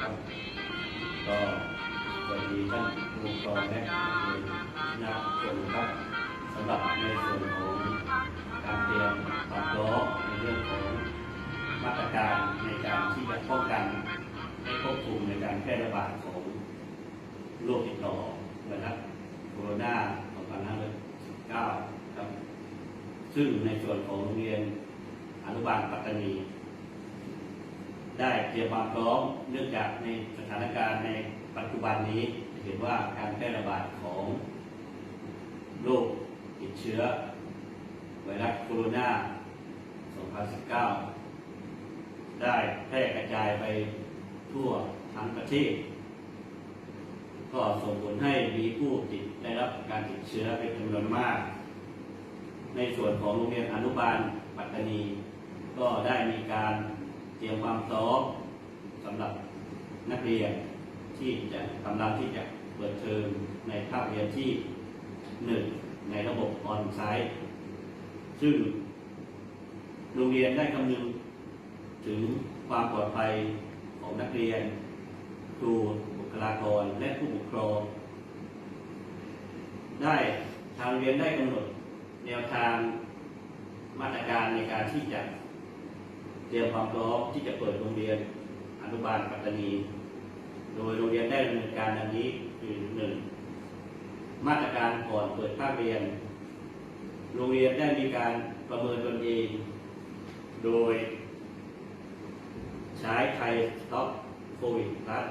ครับก็สวัสดีท่านผู้ปกครองและนักในนักชนครับสำหรับในส่วนของการเตรียมความพร้อในเรื่องของมาตรการในการที่จะป้องกันและควบคุมในการแพร่ระบาดของโรคติดต่อไวรัสโคโรนา2519ครับ ซึ่งในส่วนของโรงเรียนอนุบาลปัตตานี ได้เตรียมความพร้อมเนื่องจากในสถานการณ์ในปัจจุบันนี้เห็นว่าการแพร่ระบาดของโรคติดเชื้อ ไวรัสโคโรนา 2019 ได้แพร่กระจายไปทั่วทั้งประเทศ ก็ส่งผลให้มีผู้ติดได้รับการติดเชื้อเป็นจำนวนมาก ในส่วนของโรงเรียนอนุบาลปัตตานี ก็ได้มีการ เตรียมความพร้อมสำหรับนักเรียนที่จะกำลังที่จะเปิดเทอมในภาคเรียนที่หนึ่งในระบบออนไซต์ ซึ่งโรงเรียนได้คำนึงถึงความปลอดภัยของนักเรียน ครูบุคลากรและผู้ปกครอง ได้ทางเรียนได้กำหนดแนวทางมาตรการในการที่จะ เตรียมความพร้อมที่จะเปิดโรงเรียนอนุบาลปัตตานี โดยโรงเรียนได้ดำเนินการดังนี้คือหนึ่งมาตรการก่อนเปิดภาคเรียน โรงเรียนได้มีการประเมินตนเอง โดย ใช้ไทยสต็อกโควิดพลัส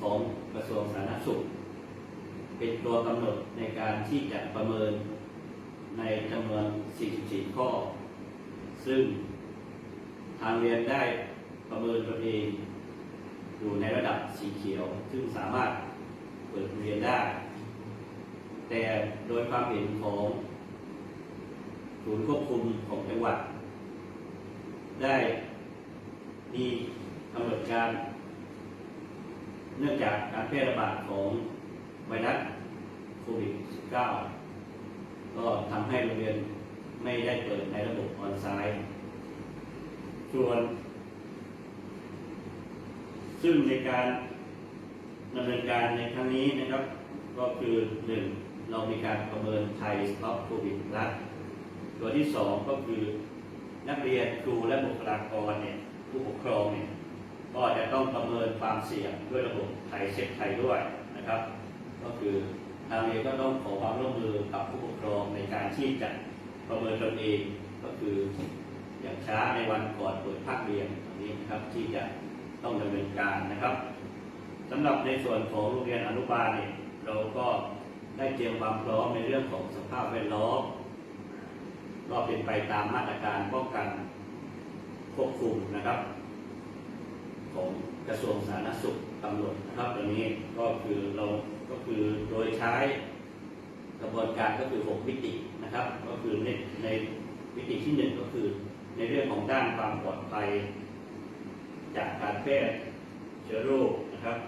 ของกระทรวงสาธารณสุข เป็นตัวกำหนดในการที่จะประเมินในจำนวน 44 ข้อ ซึ่งางเรียนได้ประเมินตัวเอง อยู่ในระดับสีเขียว ซึ่งสามารถเปิดเรียนได้ แต่โดยความเห็นของศูนย์ควบคุมของจังหวัด ได้มีกำหนดการ เนื่องจากการแพร่ระบาดของไวรัสโควิด -19 ก็ทำให้โรงเรียนไม่ได้เปิดในระบบออนไลน์ ส่วน ซึ่งในการดำเนินการในครั้งนี้นะครับ ก็คือหนึ่งเรามีการประเมินไทยสต็อปโควิดรัฐตัวที่สองก็คือนักเรียนครูและบุคลากรเนี่ยผู้ปกครองเนี่ยก็จะต้องประเมินความเสี่ยงด้วยระบบไทยเช็คไทยด้วยนะครับ ก็คือทางเรียนก็ต้องขอความร่วมมือกับผู้ปกครองในการที่จะประเมินตนเองก็คือ อย่างช้าในวันก่อนเปิดภาคเรียนตรงนี้นะครับที่จะต้องดำเนินการนะครับสำหรับในส่วนของโรงเรียนอนุบาลเนี่ยเราก็ได้เตรียมความพร้อมในเรื่องของสภาพแวดล้อมก็เป็นไปตามมาตรการป้องกันควบคุมนะครับ ของกระทรวงสาธารณสุขกำหนดนะครับตรงนี้ก็คือเราก็คือโดยใช้กระบวนการก็คือ 6 มิตินะครับ ก็คือในในมิติที่ 1 ก็คือ ในเรื่องของด้านความปลอดภัย จากการแพร่เชื้อโรคนะครับ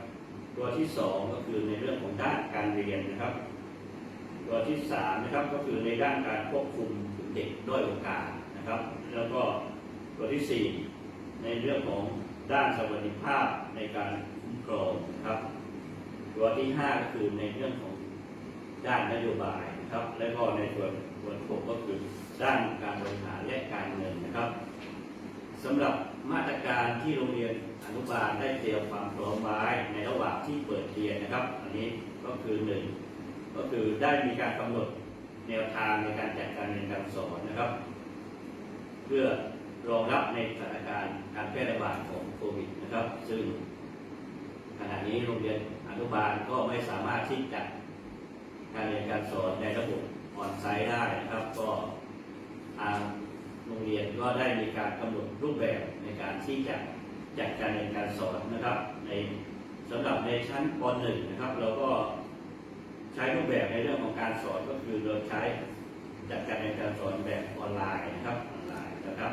ตัวที่ 2 ก็คือในเรื่องของด้านการเรียนนะครับ ตัวที่ 3 นะครับก็คือในด้านการควบคุมเด็กด้อยโอกาสนะครับ แล้วก็ตัวที่ 4 ในเรื่องของด้านสวัสดิภาพในการคุ้มครองนะครับ ตัวที่ 5 ก็คือในเรื่องของด้านนโยบายนะครับ และก็ในส่วนส่วนหกก็คือ ด้านการบริหารและการเงินนะครับสำหรับมาตรการที่โรงเรียนอนุบาลได้เตรียมความพร้อมไว้ในระหว่างที่เปิดเรียนนะครับ อันนี้ก็คือหนึ่งก็คือได้มีการกำหนดแนวทางในการจัดการเรียนการสอนนะครับ เพื่อรองรับในสถานการณ์การแพร่ระบาดของโควิดนะครับ ซึ่งขณะนี้โรงเรียนอนุบาลก็ไม่สามารถที่จะการเรียนการสอนในระบบออนไซต์ได้นะครับ ก็ ทางโรงเรียนก็ได้มีการกำหนดรูปแบบในการที่จะจัดการเรียนการสอนนะครับ ในสำหรับในชั้นป .1 นะครับ เราก็ใช้รูปแบบในเรื่องของการสอนก็คือเราใช้จัดการเรียนการสอนแบบออนไลน์นะครับออนไลน์นะครับ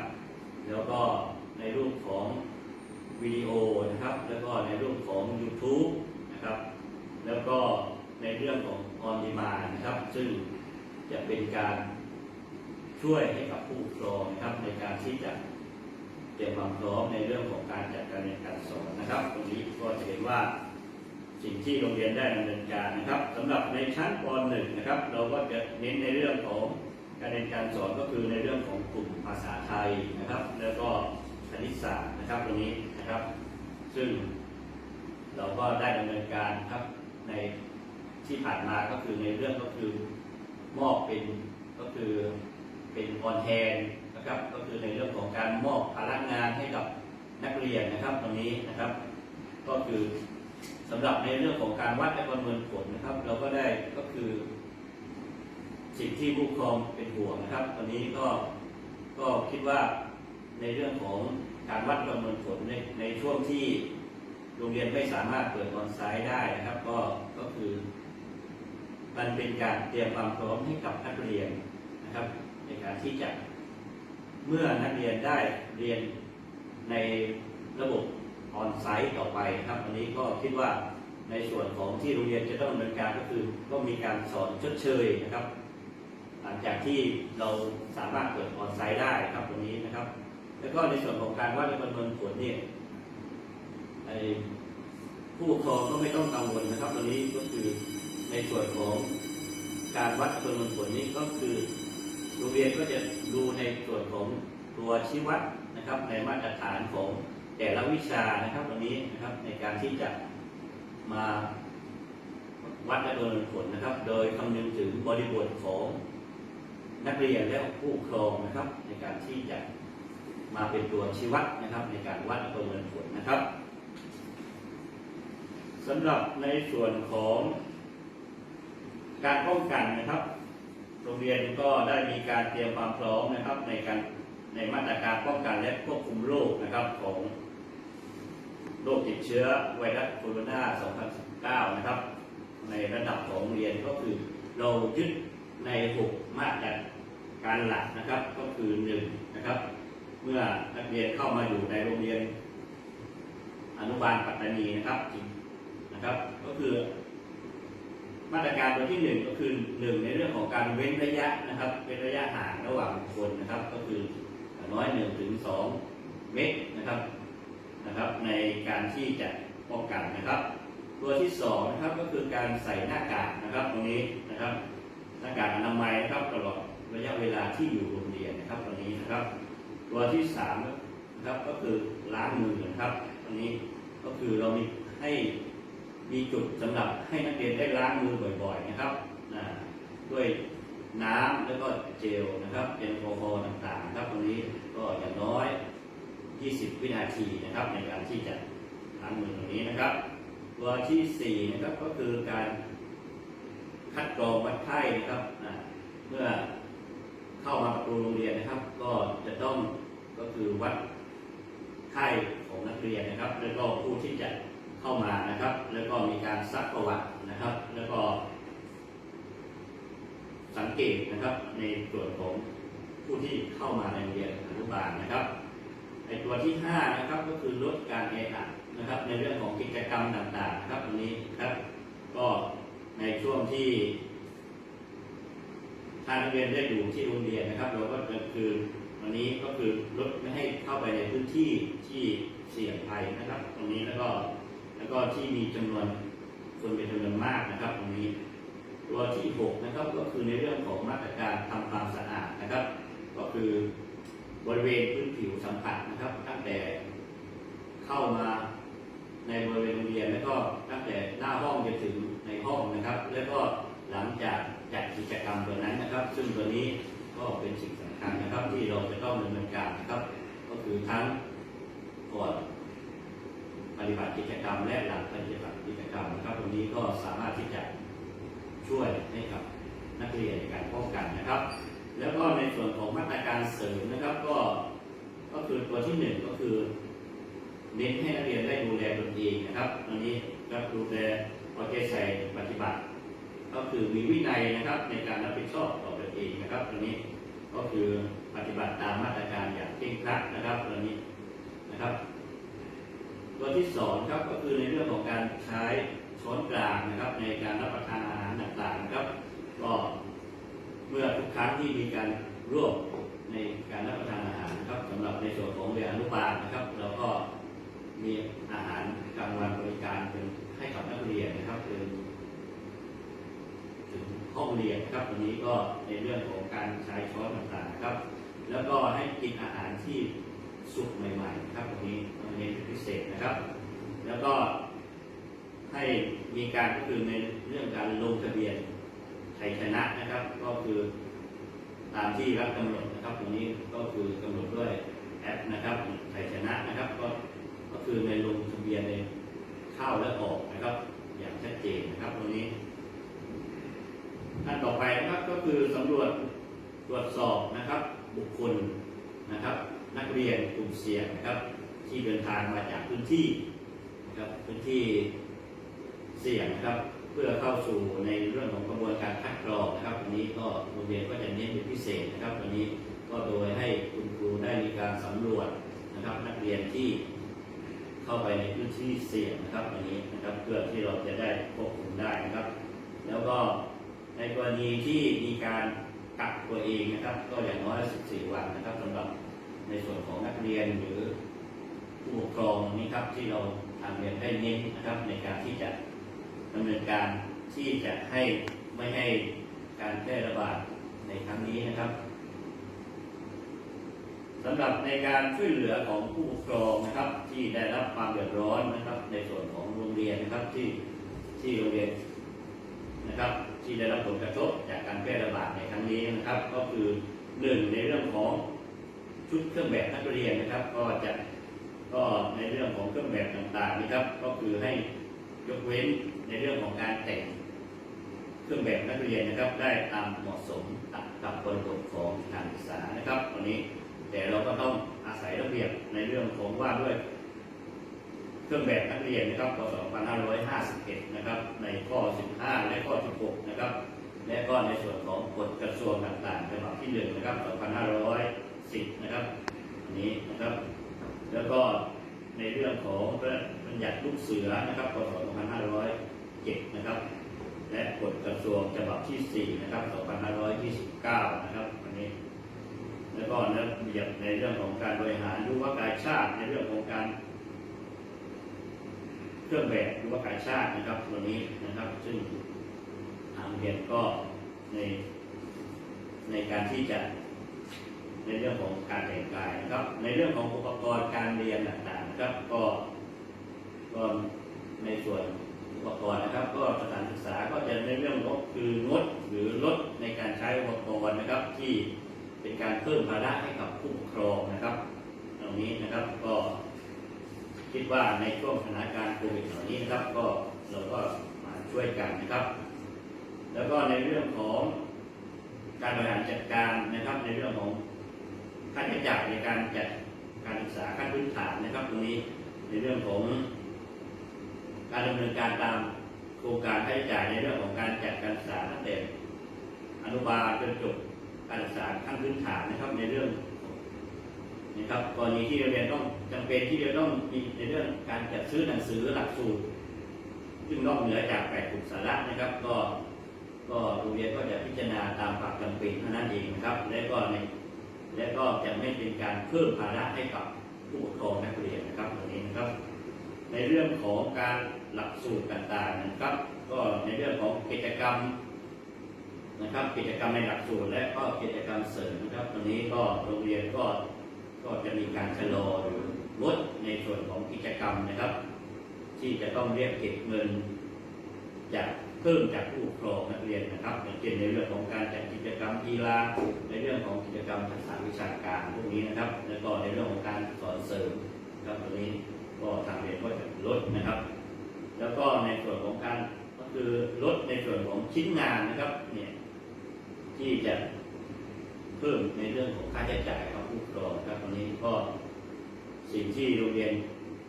แล้วก็ในรูปของวิดีโอนะครับ แล้วก็ในรูปของ YouTube นะครับ แล้วก็ในเรื่องของออนดีมานะครับ ซึ่งจะเป็นการ ช่วยให้กับผู้ปกครองนะครับในการที่จะเตรียมความพร้อมในเรื่องของการจัดการเรียนการสอนนะครับ ตรงนี้ก็จะเห็นว่าสิ่งที่โรงเรียนได้ดำเนินการนะครับสำหรับในชั้นป .1 นะครับ เราก็จะเน้นในเรื่องของการเรียนการสอนก็คือในเรื่องของกลุ่มภาษาไทยนะครับ แล้วก็คณิตศาสตร์นะครับตรงนี้นะครับ ซึ่งเราก็ได้ดำเนินการครับในที่ผ่านมาก็คือในเรื่องก็คือมอบเป็นก็คือ เป็นออนแทนนะครับ ก็คือในเรื่องของการมอบภาระงานให้กับนักเรียนนะครับตรงนี้นะครับ ก็คือสำหรับในเรื่องของการวัดและประเมินผลนะครับ เราก็ได้ก็คือ สิ่งที่ผู้ปกครองเป็นห่วงนะครับตอนนี้ก็ก็คิดว่าในเรื่องของการวัดประเมินผลในในช่วงที่โรงเรียนไม่สามารถเปิดออนไซต์ได้นะครับ ก็ก็คือ มันเป็นการเตรียมความพร้อมให้กับนักเรียนนะครับ ในการที่จะเมื่อนักเรียนได้เรียนในระบบออนไซต์ต่อไปนะครับวันนี้ก็คิดว่าในส่วนของที่โรงเรียนจะต้องดำเนินการก็คือก็มีการสอนชดเชยนะครับ หลังจากที่เราสามารถเปิดออนไซต์ได้ครับตรงนี้นะครับ แล้วก็ในส่วนของการวัดและประเมินผลเนี่ยไอ้ผู้ปกครองก็ไม่ต้องกังวลนะครับตอนนี้ก็คือในส่วนของการวัดประเมินผลนี้ก็คือ โรงเรียนก็จะดูในส่วนของตัวชี้วัดนะครับ ในมาตรฐานของแต่ละวิชานะครับตรงนี้นะครับในการที่จะมาวัดและประเมินผลนะครับ โดยคำนึงถึงบริบทของนักเรียนและผู้ปกครองนะครับ ในการที่จะมาเป็นตัวชี้วัดนะครับ ในการวัดและประเมินผลนะครับสำหรับในส่วนของการป้องกันนะครับ โรงเรียนก็ได้มีการเตรียมความพร้อมนะครับในการในมาตรการป้องกันและควบคุมโรคนะครับของโรคติดเชื้อไวรัสโคโรนา 2019 นะครับ ในระดับของโรงเรียนก็คือเรายึดใน 6 มาตรการหลักนะครับก็คือ 1 นะครับ เมื่อนักเรียนเข้ามาอยู่ในโรงเรียนอนุบาลปัตตานีนะครับจริงนะครับ ก็คือ มาตรการตัวที่หนึ่งก็คือหนึ่งในเรื่องของการเว้นระยะนะครับเว้นระยะห่างระหว่างคคลนะครับ ก็คือน้อยหนึ่งถึงสองเมตรนะครับนะครับ ในการที่จะป้องกันนะครับ ตัวที่สองนะครับก็คือการใส่หน้ากากนะครับตรงนี้นะครับหน้ากากอนามัยนะครับตลอดระยะเวลาที่อยู่โรงเรียนนะครับตรงนี้นะครับ ตัวที่สามนะครับก็คือล้างมือนะครับตรงนี้ก็คือเรามีให้ มีจุดสำหรับให้นักเรียนได้ล้างมือบ่อยๆนะครับด้วยน้ำแล้วก็เจลนะครับแอลกอฮอล์ต่างๆนะครับตรงนี้ก็อย่างน้อย 20 วินาทีนะครับในการที่จะล้างมือตรงนี้นะครับ ตัวที่สี่นะครับก็คือการคัดกรองวัดไข้นะครับเมื่อเข้ามาประตูโรงเรียนนะครับ ก็จะต้องก็คือวัดไข้ของนักเรียนนะครับ แล้วก็ผู้ที่จะเข้ามานะครับ เกตนะครับในส่วนของผู้ที่เข้ามาในโรงเรียนอนุบาลนะครับในตัวที่ห้านะครับก็คือลดการแออัดนะครับ ในเรื่องของกิจกรรมต่างๆนะครับตรงนี้ครับ ก็ในช่วงที่ถ้านักเรียนได้อยู่ที่โรงเรียนนะครับเราก็จะคือวันนี้ก็คือลดไม่ให้เข้าไปในพื้นที่ที่เสี่ยงภัยนะครับ ตรงนี้แล้วก็แล้วก็ที่มีจำนวนคนเป็นจำนวนมากนะครับ ตรงนี้ ตัวที่หกนะครับก็คือในเรื่องของมาตรการทำความสะอาดนะครับ ก็คือบริเวณพื้นผิวสัมผัสนะครับ ตั้งแต่เข้ามาในบริเวณโรงเรียนแล้วก็ตั้งแต่หน้าห้องจนถึงในห้องนะครับ แล้วก็หลังจากจัดกิจกรรมตัวนั้นนะครับ ซึ่งตัวนี้ก็เป็นสิ่งสำคัญนะครับ ที่เราจะต้องดำเนินการนะครับ ก็คือทั้งก่อนปฏิบัติกิจกรรมและหลังปฏิบัติกิจกรรมนะครับตรงนี้ก็สามารถที่จะช่วยให้กับนักเรียนในการป้องกันนะครับ แล้วก็ในส่วนของมาตรการเสริมนะครับ ก็ก็คือตัวที่หนึ่งก็ คือ เน้นให้นักเรียนได้ดูแลตนเองนะครับตอนนี้ก็ดูแลเอาใจใส่ปฏิบัติ ก็คือมีวินัยนะครับในการรับผิดชอบต่อตนเองนะครับตอนนี้ก็คือปฏิบัติตามมาตรการอย่างเคร่งครัดนะครับตอนนี้นะครับ ตัวที่สองครับก็คือในเรื่องของการใช้ช้อนกลางนะครับ ในการรับประทานอาหารต่างๆนะครับก็เมื่อทุกครั้งที่มีการร่วมในการรับประทาน หรับในส่วนของเรียนอนุบาลนะครับ เราก็มีอาหารกลางวันบริการเป็นให้กับนักเรียนนะครับคือถึงห้องเรียนครับวันนี้ก็ในเรื่องของการใช้ช้อนต่างๆนะครับ แล้วก็ให้กินอาหารที่สุกใหม่ๆนะครับวันนี้วันนี้เป็นพิเศษนะครับ แล้วก็ให้มีการก็คือในเรื่องการลงทะเบียนไทยชนะนะครับ ก็คือตามที่รัฐกำหนดนะครับตรงนี้ก็คือกำหนดด้วย แอปนะครับไทยชนะนะครับ ก็ก็คือในลงทะเบียนในเข้าและออกนะครับ อย่างชัดเจนนะครับตรงนี้อันต่อไปนะครับก็คือสำรวจตรวจสอบนะครับ บุคคลนะครับ นักเรียนกลุ่มเสี่ยงนะครับ ที่เดินทางมาจากพื้นที่นะครับพื้นที่เสี่ยงนะครับ เพื่อเข้าสู่ในเรื่องของกระบวนการคัดกรองนะครับวันนี้ก็โรงเรียนก็จะเน้นเป็นพิเศษนะครับวันนี้ ก็โดยให้คุณครูได้มีการสำรวจนะครับนักเรียนที่เข้าไปในพื้นที่เสี่ยงนะครับวันนี้นะครับเพื่อที่เราจะได้ควบคุมได้นะครับ แล้วก็ในกรณีที่มีการกักตัวเองนะครับ ก็อย่างน้อย 14 วันนะครับสำหรับในส่วนของนักเรียนหรือผู้ปกครองนี้ครับที่เราทางเรียนได้เน้นนะครับในการที่จะดำเนินการที่จะให้ไม่ให้การแพร่ระบาดในครั้งนี้นะครับ สำหรับในการช่วยเหลือของผู้ปกครองนะครับที่ได้รับความเดือดร้อนนะครับ ในส่วนของโรงเรียนนะครับที่ที่โรงเรียนนะครับ ที่ได้รับผลกระทบจากการแพร่ระบาดในครั้งนี้นะครับ ก็คือหนึ่งในเรื่องของชุดเครื่องแบบนักเรียนนะครับ ก็จะก็ในเรื่องของเครื่องแบบต่างๆนะครับ ก็คือให้ยกเว้นในเรื่องของการแต่งเครื่องแบบนักเรียนนะครับ ได้ตามเหมาะสมกับบริบทของการศึกษานะครับวันนี้ แต่เราก็ต้องอาศัยระเบียบในเรื่องของว่าด้วย เครื่องแบบนักเรียนนะครับพศ2551 นะครับ ในข้อ 15 และข้อ 16 นะครับ และก็ในส่วนของกฎกระทรวงต่างๆฉบับที่1นะครับ 2510 นะครับอันนี้นะครับ แล้วก็ในเรื่องของพระบัญญัติลูกเสือนะครับพศ2507 นะครับ และกฎกระทรวงฉบับที่ 4 นะครับ 2529 นะครับอันนี้ แล้วก็ระเบียบในเรื่องของการบริหารยุวกายชาติในเรื่องของการเครื่องแบบยุวกายชาตินะครับตัวนี้นะครับ ซึ่งทางเรียนก็ในในการที่จะในเรื่องของการแต่งกายนะครับ ในเรื่องของอุปกรณ์การเรียนต่างๆนะครับ ก็ก็ในส่วนอุปกรณ์นะครับ ก็สถานศึกษาก็จะในเรื่องงบคืองดหรือลดในการใช้อุปกรณ์นะครับที่ เป็นการเพิ่มภาระให้กับผู้ปกครองนะครับตรงนี้นะครับก็คิดว่าในช่วงสถานการณ์โควิดเหล่านี้นะครับ ก็เราก็มาช่วยกันนะครับ แล้วก็ในเรื่องของการบริหารจัดการนะครับ ในเรื่องของค่าใช้จ่ายในการจัดการศึกษาขั้นพื้นฐานนะครับ ตรงนี้ในเรื่องของการดำเนินการตามโครงการค่าใช้จ่ายในเรื่องของการจัดการศึกษาตั้งแต่อนุบาลจนจบ การศึกษาขั้นพื้นฐานนะครับในเรื่องนะครับกรณีที่โรงเรียนต้องจำเป็นที่จะต้องมีในเรื่องการจัดซื้อหนังสือหลักสูตรซึ่งนอกเหนือจากแปดกลุ่มสาระนะครับ ก็ ก็โรงเรียนก็จะพิจารณาตามความจำเป็นเท่านั้นเองนะครับ และก็ในและก็จะไม่เป็นการเพิ่มภาระให้กับผู้ปกครองนักเรียนนะครับตรงนี้นะครับ ในเรื่องของการหลักสูตรต่างๆนะครับ ก็ในเรื่องของกิจกรรม นะครับ กิจกรรมในหลักสูตรและก็กิจกรรมเสริมนะครับตรงนี้ก็โรงเรียนก็ก็จะมีการชะลอหรือลดในส่วนของกิจกรรมนะครับ ที่จะต้องเรียกเก็บเงิน จากเพิ่มจากผู้ปกครองนักเรียนนะครับอย่างเช่นในเรื่องของการจัดกิจกรรมกีฬาในเรื่องของกิจกรรมทักษะวิชาการพวกนี้นะครับ แล้วก็ในเรื่องของการสอนเสริมนะครับตรงนี้ก็ทางเรียนก็จะลดนะครับ แล้วก็ในส่วนของการก็คือลดในส่วนของชิ้นงานนะครับเนี่ย ที่จะเพิ่มในเรื่องของค่าใช้จ่ายของผู้ปกครองครับตรงนี้ก็สิ่งที่โรงเรียน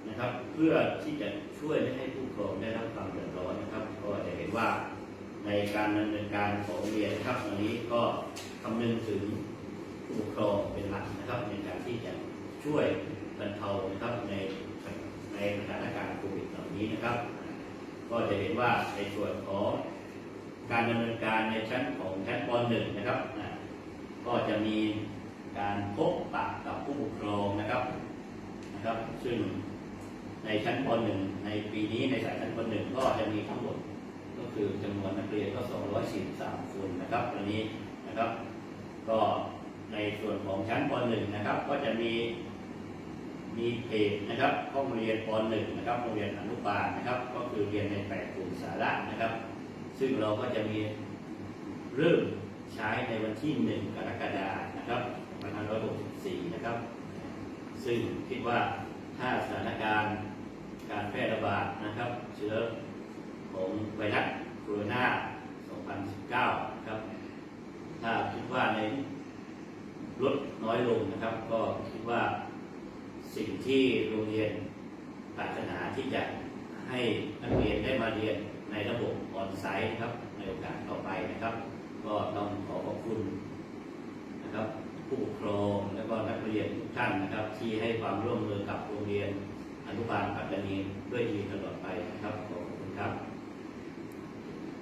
นะครับ เพื่อที่จะช่วยไม่ให้ผู้ปกครองได้รับความเดือดร้อนนะครับ ก็จะเห็นว่าในการดำเนินการของโรงเรียนนะครับวันนี้ก็คำนึงถึงผู้ปกครองเป็นหลักนะครับ ในการที่จะช่วยบรรเทานะครับในในสถานการณ์โควิดเหล่านี้นะครับ ก็จะเห็นว่าในส่วนของ การดำเนินการในชั้นของชั้นป .1 นะครับอ่าก็จะมีการพบปะกับผู้ปกครองนะครับนะครับ ซึ่งในชั้นป .1 ในปีนี้ในสายชั้นป .1 ก็จะมีทั้งหมดก็คือจำนวนนักเรียนก็ 243 คนนะครับวันนี้นะครับ ก็ในส่วนของชั้นป .1 นะครับ ก็จะมีมีเพจนะครับห้องเรียนป .1 นะครับโรงเรียนอนุบาลนะครับ ก็คือเรียนในแปดกลุ่มสาระนะครับ ซึ่งเราก็จะมีเริ่มใช้ในวันที่ 1 กรกฎาคมนะครับ2564 นะครับ ซึ่งคิดว่าถ้าสถานการณ์การแพร่ระบาดนะครับ เชื้อของไวรัสโคโรนา 2019 นะครับ ถ้าคิดว่าในลดน้อยลงนะครับ ก็คิดว่าสิ่งที่โรงเรียนปรารถนาที่จะให้นักเรียนได้มาเรียนในระบบ ไซต์นะครับในโอกาสต่อไปนะครับ ก็ต้องขอขอบคุณนะครับผู้ปกครองและก็นักเรียนทุกท่านนะครับ ที่ให้ความร่วมมือกับโรงเรียนอนุบาลปัตตานี